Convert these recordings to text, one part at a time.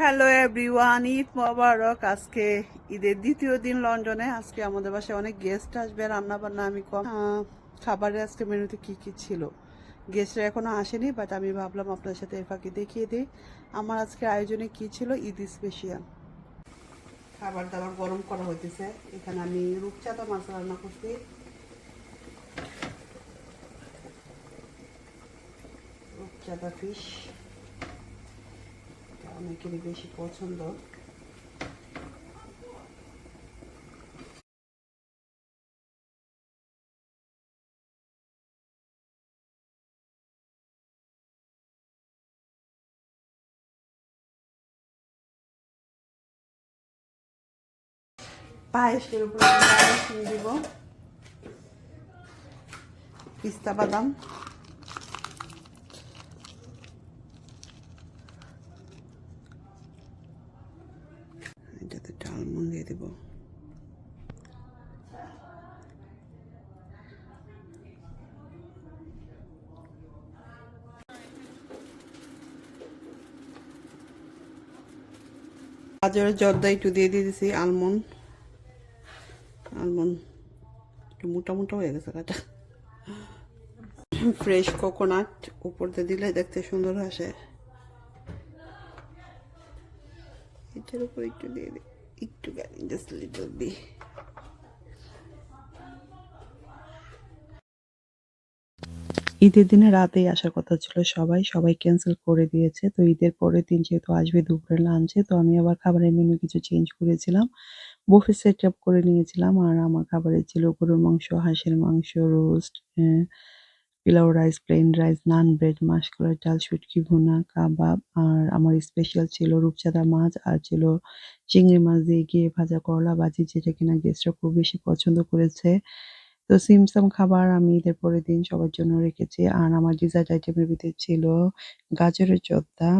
Hello everyone Eid মোবারক আজকে ঈদের দ্বিতীয় দিন লন্ডনে। আজকে আমাদের বাসায় অনেক গেস্ট আসবে। রান্না বান্না আমি কম। আহ, খাবারে আজকে মেনুতে কি কি ছিল? গেস্টরা এখনও আসেনি বাট আমি ভাবলাম আপনার সাথে এর ফাঁকে দেখিয়ে দিই। আমার আজকে আয়োজনে কি ছিল? ঈদ স্পেশাল খাবার দাবার গরম করা হইতেছে। এখানে আমি রূপচাঁদা মাছ রান্না করছি। রূপচাঁদা ফিশ অনেকেরই বেশি পছন্দ। পায়েসের উপরে দিব। পিস্তা বাদাম এটাতে ডালমন দিয়ে দেব। গাজরের জর্দা একটু দিয়ে দিয়ে দিছি আলমন্ড আলমন্ড একটু মোটা মোটা হয়ে গেছে কাটা ফ্রেশ কোকোনাট উপর দিয়ে দিলে দেখতে সুন্দর আসে। এটার উপর একটু দিয়ে দিই। একটু জাস্ট লিটল বি ঈদের দিনে রাতেই আসার কথা ছিল সবাই সবাই ক্যান্সেল করে দিয়েছে। তো ঈদের পরের দিন যেহেতু আসবে দুপুরে লাঞ্চে তো আমি আবার খাবারের মেনু কিছু চেঞ্জ করেছিলাম। বুফে সেট আপ করে নিয়েছিলাম আর আমার খাবারে ছিল গরুর মাংস, হাঁসের মাংস roast pulao rice plain rice naan bread মাসকলার ডাল শুটকি ভুনা কাবাব আর আমার স্পেশাল ছিল রূপচাঁদা মাছ আর ছিল চিংড়ি মাছ দিয়ে গিয়ে ভাজা করলা, ভাজি, যেটা কিনা গেস্টরা খুব বেশি পছন্দ করেছে। তো সিমসাম খাবার আমি ঈদের পরের দিন সবার জন্য রেখেছি। আর আমার ডিজার্ট আইটেমের ভিতরে ছিল গাজরের চদ্দা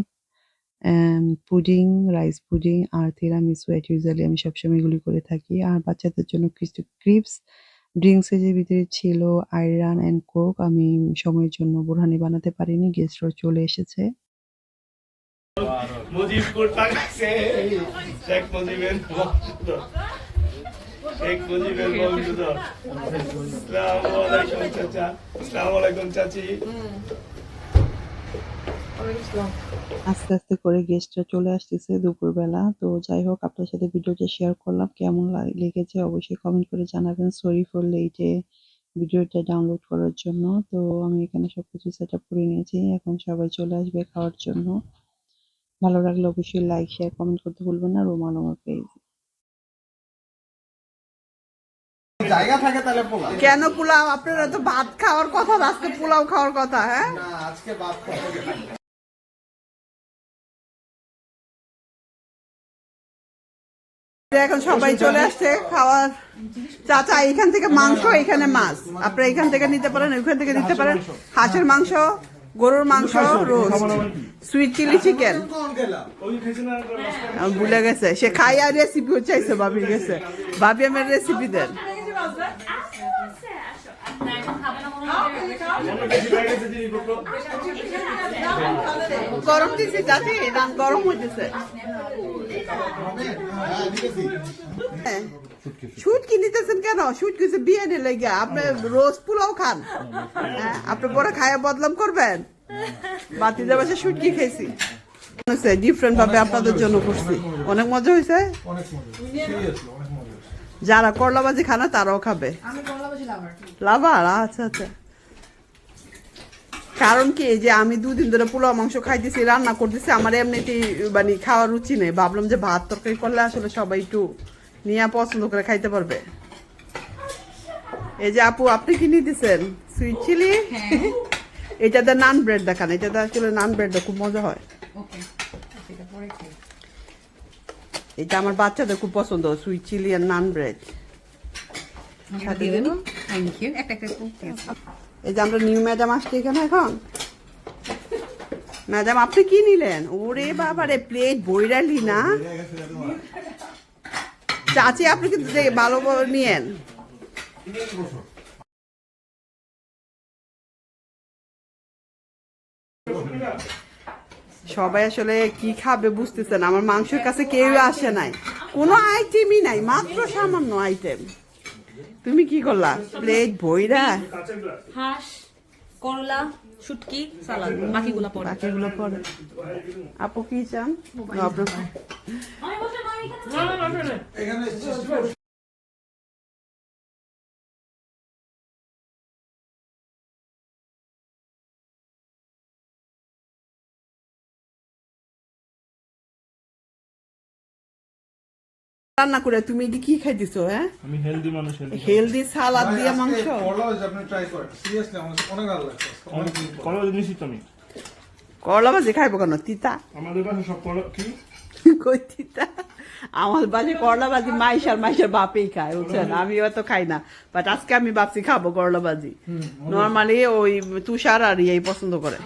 পুডিং রাইস পুডিং আর তিরামিসু ইউজুয়ালি আমি সবসময় এগুলি করে থাকি। আর বাচ্চাদের জন্য কিছু ক্রিপস ড্রিঙ্কসের যে ভিতরে ছিল আয়রান অ্যান্ড কোক আমি সময়ের জন্য বোরহানি বানাতে পারিনি গেস্টরা চলে এসেছে। আস্তে আস্তে করে গেস্টরা চলে আসতেছে দুপুরবেলা। তো যাই হোক আপনার সাথে ভিডিওটা শেয়ার করলাম। কেমন লেগেছে অবশ্যই কমেন্ট করে জানাবেন। সরি ফর লেটে ভিডিওটা ডাউনলোড করার জন্য। তো আমি এখানে সবকিছু সেট আপ করে নিয়েছি। এখন সবাই চলে আসবে খাওয়ার জন্য। ভালো লাগলে অবশ্যই লাইক শেয়ার কমেন্ট করতে ভুলবেন না। রোমান আমার পেজ জায়গা থাকে তাহলে পোলা কেন পোলাও? আপনারা তো ভাত খাওয়ার কথা আজকে পোলাও খাওয়ার কথা হ্যাঁ? না আজকে বাদ থাকবে এখন সবাই চলে আসছে খাওয়ার চাচা এখান থেকে মাংস এখানে মাছ। আপনারা এখান থেকে নিতে পারেন ওইখান থেকে নিতে পারেন। হাঁসের মাংস গরুর মাংস রোস্ট সুইট চিলি চিকেন ভুলে গেছে। সে খাই আর রেসিপি চাইছে ভাবির গেছে। ভাবি আমার রেসিপি দেন। গরম দিছি রান গরম হইতেছে। হ্যাঁ। হ্যাঁ। কি নিতেছেন কেন? শুট কিছু বিয়ে নিয়ে লেগে। আপনি রোজ পোলাও খান। হ্যাঁ আপনি পরে খায়া বদলাম করবেন। বাতি দেবাসে শুট কি খেয়েছি? ডিফারেন্ট ভাবে আপনাদের জন্য করছি। অনেক মজা হয়েছে? যারা করলা বাজি খানা তারাও খাবে। লাভার আচ্ছা আচ্ছা। কারণ কি যে আমি দুদিন ধরে পোলাও মাংস খাইতেছি রান্না করতেছি আমার এমনিতেই মানে খাওয়ার রুচি নেই। ভাবলাম যে ভাত তরকারি করলে আসলে সবাই একটু নিয়ে পছন্দ করে খাইতে পারবে। এই যে আপু আপনি কি নিতেছেন? সুইট চিলি এটাতে নান ব্রেড দেখান এটাতে আসলে নান ব্রেডটা খুব মজা হয়। এটা আমার বাচ্চাদের খুব পছন্দ সুইট চিলি আর নান ব্রেড থ্যাংক ইউ একটা একটা। এই যে আমরা নিউ ম্যাডাম আসছি এখানে এখন। ম্যাডাম আপনি কি নিলেন? ওরে বাবারে প্লেট বইরালি না? চাচি, আপনি কিন্তু ভালো নিয়েন। সবাই আসলে কি খাবে বুঝতেছেন, আমার মাংসের কাছে কেউ আসে নাই। কোনো আইটেমই নাই, মাত্র সামান্য আইটেম তুমি কি করলা? প্লেট বইরা? হাঁস করলা শুটকি সালাদ বাকিগুলো পরে বাকিগুলো পরে আপু কি চান? রান্না করে তুমি এটি কি খাইতেছো হ্যাঁ? আমি হেলদি মানুষ হেলদি সালাদ দিয়ে মাংস? করলা যে আপনি ট্রাই করেন। সিরিয়াসলি আমার অনেক ভালো লাগছে অনেক করলা জিনিসই তো আমি করলা ভাজি খাইবো কেন তিতা? আমাদের কাছে সব কলা কি? কই তিতা? আমার বাড়ি করলা ভাজি মাইশার মাইশার বাপেই খায় বুঝছেন? আমি অত খাই না। বাট আজকে আমি ভাবছি খাব করলা ভাজি নর্মালি ওই তুষার আর এই পছন্দ করে।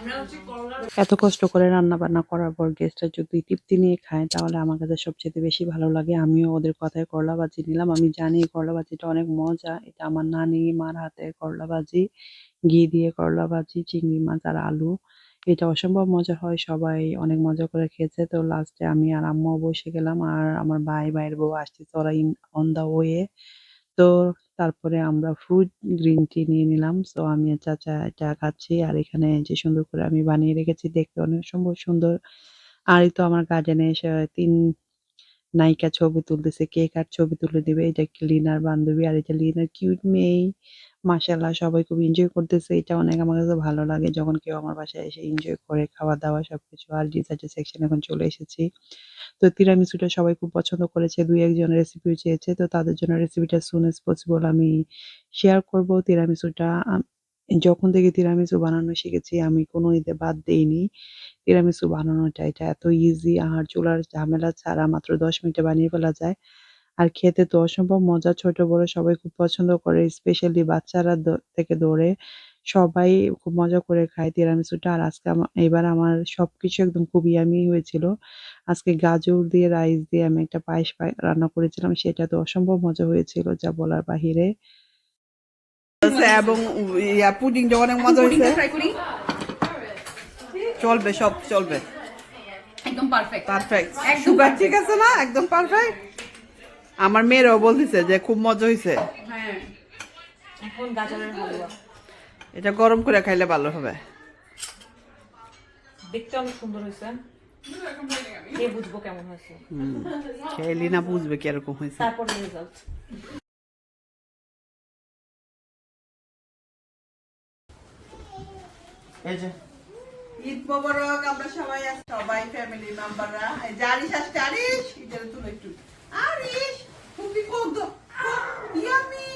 এত কষ্ট করে রান্না বান্না করার পর গেস্টরা যদি তৃপ্তি নিয়ে খায় তাহলে আমার কাছে সবচেয়ে বেশি ভালো লাগে। আমিও ওদের কথায় করলা ভাজি নিলাম। আমি জানি করলা ভাজিটা অনেক মজা। এটা আমার নানি মার হাতে করলা ভাজি ঘি দিয়ে করলা ভাজি চিংড়ি মাছ আর আলু। এটা অসম্ভব মজা হয়, সবাই অনেক মজা করে খেয়েছে। তো লাস্টে আমি আর আম্মু বসে গেলাম আর আমার ভাই, ভাইয়ের বউ আসছে ওরা ইন অন দা ওয়ে তো তারপরে আমরা ফ্রুট গ্রিন টি নিয়ে নিলাম। তো আমি চাচা এটা খাচ্ছি আর এখানে যে সুন্দর করে আমি বানিয়ে রেখেছি দেখতে অনেক সম্ভব সুন্দর। আর এই তো আমার গার্ডেনে এসে তিন নায়িকা ছবি তুলতেছে, কে কার ছবি তুলে দিবে, এটা লিনার বান্ধবী আর এটা লিনার কিউট মেয়ে। মাশাল্লাহ সবাই খুব এনজয় করতেছে, এটা অনেক আমার কাছে ভালো লাগে যখন কেউ আমার বাসায় এসে এনজয় করে খাওয়া দাওয়া সবকিছু আর ডিজার্টের সেকশন এখন চলে এসেছি। তো তিরামিসুটা সবাই খুব পছন্দ করেছে, দুই একজন রেসিপিও চেয়েছে, তো তাদের জন্য রেসিপিটা সুন এস পসিবল আমি শেয়ার করব তিরামিসুটা যখন থেকে তিরামিসু বানানো শিখেছি, আমি কোনো ঈদে বাদ দেইনি। তিরামিসু বানানোটা, এটা এত ইজি আর চুলার ঝামেলা ছাড়া মাত্র দশ মিনিটে বানিয়ে ফেলা যায়। আর খেতে তো অসম্ভব মজা, ছোট বড় সবাই খুব পছন্দ করে স্পেশালি বাচ্চারা থেকে দৌড়ে সবাই খুব মজা করে খায় তিরামিসুটা। আর আজকে এবার আমার সবকিছু একদম খুব ইয়ামি হয়েছিল। আজকে গাজর দিয়ে রাইস দিয়ে আমি একটা পায়েস পায়- রান্না করেছিলাম সেটা তো অসম্ভব মজা হয়েছিল, যা বলার বাহিরে। এবং ইয়া পুডিংটা অনেক মজা হয়েছে। চলবে সব চলবে। একদম পারফেক্ট পারফেক্ট সুগার ঠিক আছে না? একদম পারফেক্ট আমার মেয়েরাও বলতেছে যে খুব মজা হয়েছে। হ্যাঁ। এখন গাজরের হালুয়া। এটা গরম করে খাইলে ভালো হবে। দেখতে অনেক সুন্দর হয়েছে। কে বুঝব কেমন হয়েছে? খেলি না বুঝবে কীরকম হয়েছে। তারপরে রেজাল্ট এই যে। ঈদ মোবারক আমরা সবাই সবাই ফ্যামিলি মেম্বাররা এই আসছে আরিশ! এটা তুলো একটু। আরিশ! খুবই কত ইয়ামি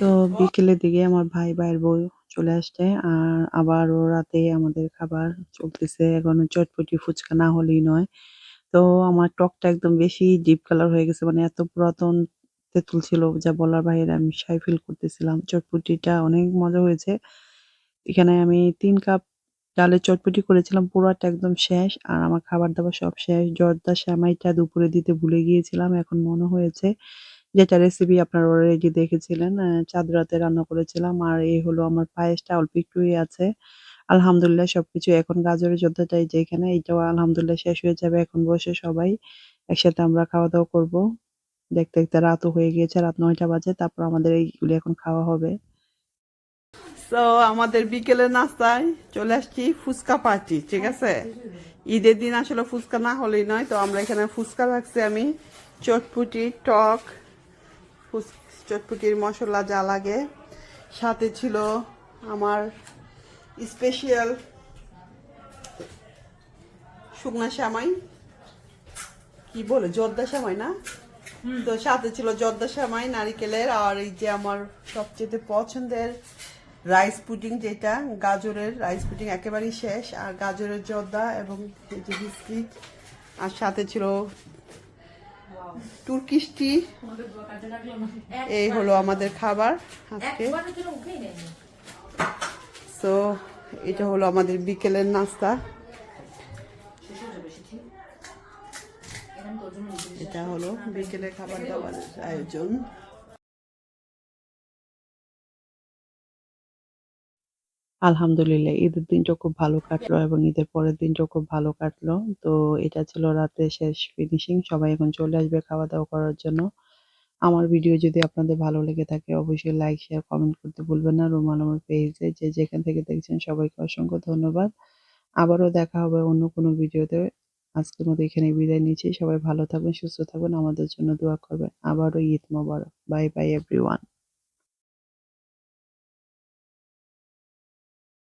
তো। বিকেলের দিকে আমার ভাই ভাইয়ের বউ চলে আসছে আর আবারও রাতে আমাদের খাবার চলতেছে। এখনও চটপটি ফুচকা না হলেই নয়। তো আমার টকটা একদম বেশি ডিপ কালার হয়ে গেছে মানে এত পুরাতন তেঁতুল ছিল যা বলার বাইরে আমি সাই ফিল করতেছিলাম। চটপটিটা অনেক মজা হয়েছে। এখানে আমি তিন কাপ ডালের চটপটি করেছিলাম, পুরোটা একদম শেষ, আর আমার খাবার দাবার সব শেষ। জর্দা শ্যামাইটা দুপুরে দিতে ভুলে গিয়েছিলাম, এখন মনে হয়েছে যেটা রেসিপি আপনারা অলরেডি দেখেছিলেন চাঁদ রাতে রান্না করেছিলাম, আর এই হলো আমার পায়েসটা, অল্প একটুই আছে। আলহামদুলিল্লাহ সবকিছু এখন গাজরের যোদ্ধাটাই যেখানে, এইটাও আলহামদুলিল্লাহ শেষ হয়ে যাবে, এখন বসে সবাই একসাথে আমরা খাওয়া দাওয়া করব। দেখতে দেখতে রাতও হয়ে গিয়েছে, রাত নয়টা বাজে, তারপর আমাদের এইগুলি এখন খাওয়া হবে। তো আমাদের বিকেলের নাস্তায় চলে আসছি ফুচকা পার্টি, ঠিক আছে? ঈদের দিন আসলে ফুচকা না হলেই নয়, তো আমরা এখানে ফুচকা রাখছি আমি। চটপুটি, টক চটপুটির মশলা যা লাগে। সাথে ছিল আমার স্পেশাল শুকনা শ্যামাই। কি বলে? জর্দা শ্যামাই না? তো সাথে ছিল জর্দা শ্যামাই নারিকেলের আর এই যে আমার সবচেয়ে পছন্দের রাইস পুডিং যেটা গাজরের রাইস পুডিং একেবারেই শেষ আর গাজরের জর্দা এবং এই যে বিস্কিট আর সাথে ছিল তুর্কিশ টি এই হলো আমাদের খাবার আজকে। তো এটা হলো আমাদের বিকেলের নাস্তা। এটা হলো বিকেলের খাবার দাবার আয়োজন। আলহামদুলিল্লাহ, ঈদের দিনটা খুব ভালো কাটলো এবং ঈদের পরের দিনটাও খুব ভালো কাটলো। তো এটা ছিল রাতের শেষ ফিনিশিং সবাই এখন চলে আসবে খাওয়া দাওয়া করার জন্য। আমার ভিডিও যদি আপনাদের ভালো লেগে থাকে, অবশ্যই লাইক শেয়ার কমেন্ট করতে ভুলবেন না। রুমাল আমার পেজে যে যেখান থেকে দেখছেন সবাইকে অসংখ্য ধন্যবাদ। আবারও দেখা হবে অন্য কোনো ভিডিওতে আজকের মতো এখানে বিদায় নিচ্ছি। সবাই ভালো থাকবেন, সুস্থ থাকবেন, আমাদের জন্য দোয়া করবেন। আবারও Eid Mubarak. Bye bye everyone